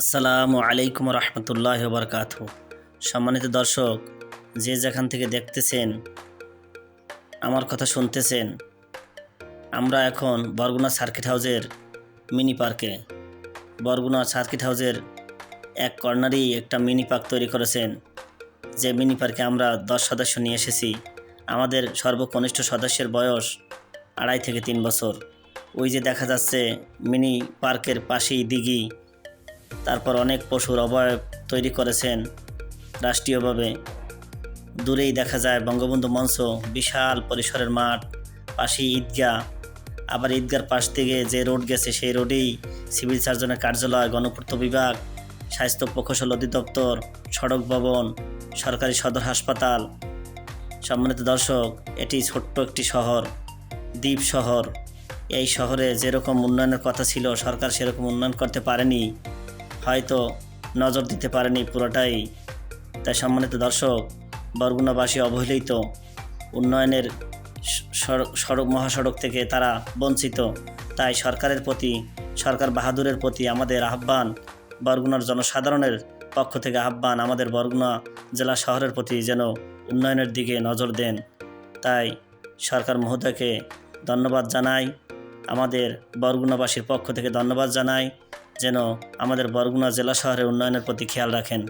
আসসালামু আলাইকুম রহমতুল্লাহ বরকাত সম্মানিত দর্শক, যে যেখান থেকে দেখতেছেন, আমার কথা শুনতেছেন, আমরা এখন বরগুনা সার্কিট হাউজের মিনি পার্কে, বরগুনা সার্কিট হাউজের এক কর্নারেই একটা মিনি পার্ক তৈরি করেছেন। যে মিনি পার্কে আমরা দশ সদস্য নিয়ে এসেছি। আমাদের সর্বকনিষ্ঠ সদস্যের বয়স আড়াই থেকে তিন বছর। ওই যে দেখা যাচ্ছে, মিনি পার্কের পাশেই দিঘি তারপর অনেক পশুর অবয়ব তৈরি করেছেন রাষ্ট্রীয়ভাবে। দূরেই দেখা যায় বঙ্গবন্ধু মঞ্চ, বিশাল পরিসরের মাঠ পাশেই ঈদগাহ। আবার ঈদগার পাশ থেকে যে রোড গেছে সেই রোডেই সিভিল সার্জনের কার্যালয়, গণপূর্ত বিভাগ, স্বাস্থ্য প্রকৌশল অধিদপ্তর, সড়ক ভবন, সরকারি সদর হাসপাতাল। সম্মানিত দর্শক, এটি ছোট্ট একটি শহর, দ্বীপ শহর। এই শহরে যেরকম উন্নয়নের কথা ছিল, সরকার সেরকম উন্নয়ন করতে পারেনি। হয়তো নজর দিতে পারেনি পুরোটাই। তাই সম্মানিত দর্শক, বরগুনাবাসী অবহেলিত উন্নয়নের সড়ক সড়ক, মহাসড়ক থেকে তারা বঞ্চিত। তাই সরকারের প্রতি, সরকার বাহাদুরের প্রতি আমাদের আহ্বান, বরগুনার জনসাধারণের পক্ষ থেকে আহ্বান, আমাদের বরগুনা জেলা শহরের প্রতি যেন উন্নয়নের দিকে নজর দেন। তাই সরকার মহোদয়কে ধন্যবাদ জানাই। আমাদের বরগুনাবাসীর পক্ষ থেকে ধন্যবাদ জানাই, যেন আমাদের বরগুনা জেলা শহরের উন্নয়নের প্রতি খেয়াল রাখেন।